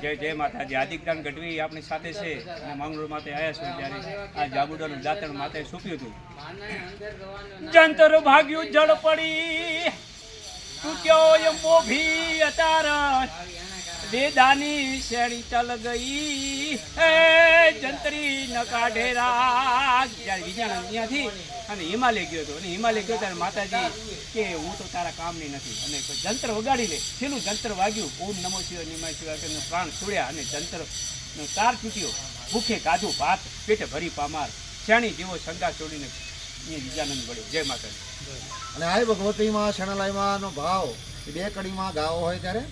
જય જય માતાજી. આદિકદાન ગઢવી આપણી સાથે છે. અને માંગરોળ માતે આવ્યા છું ત્યારે આ જાબુડાનું દાંતણ માતે સૂપ્યું હતું. જંતર ભાગ્યું જળ પડી. તૂટ્યો એમ મોભી અતાર? દેદાની શેરી ચલ ગઈ. હે જંતરી ન કાઢે જ્યારે વિજ્ઞાન અહીંયાથી અને હિમાલય ગયો હતો. અને હિમાલય ગયો ત્યારે માતાજી કે હું તો તારા કામની નથી. અને જંતર જંત્ર વગાડી લે છેલ્લું જંત્ર વાગ્યું. ઓમ નમો શિવાય નિમાય શિવાય પ્રાણ છોડ્યા અને જંત્રનો તાર તૂટ્યો. ભૂખે કાધું ભાત પેટે ભરી પામાર. શ્યાણી જેવો શંકા છોડીને વિજાનંદ મળ્યો જય માતાજી. અને આ ભગવતીમાં શરણાઈમાં નો ભાવ. બે કડીમાં ગાવો હોય ત્યારે?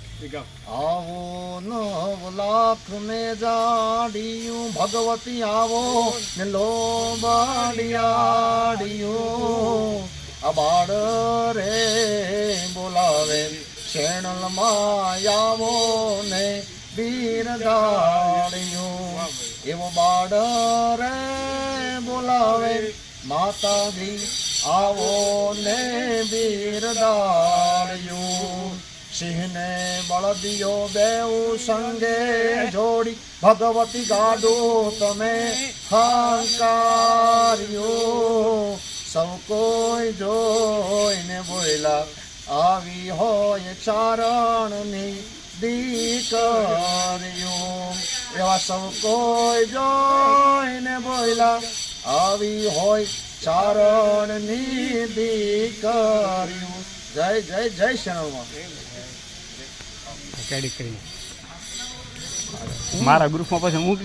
આવો નવ લાખ ને જાડિયું ભગવતી આવો ને લો બાડિયાડિયું. આ બાળ રે બોલાવે શેણલ આવો ને બીર ગાડિયું એવો બાડ રે બોલાવે માતાજી, આવો ને વીર દાડિયું સિંહને બળદિયો બેઉ સંગે જોડી, ભગવતી ગાડો તમે હાંકાર્યો. સૌ કોઈ જોઈને બોયલા આવી હોય ચારણની દીકરીઓ. એવા સૌ કોઈ જોઈને બોયલા આવી હોય ચારણની દીકરીઓ જય જય જય શરણમાં. મારા ગ્રુપમાં પછી હું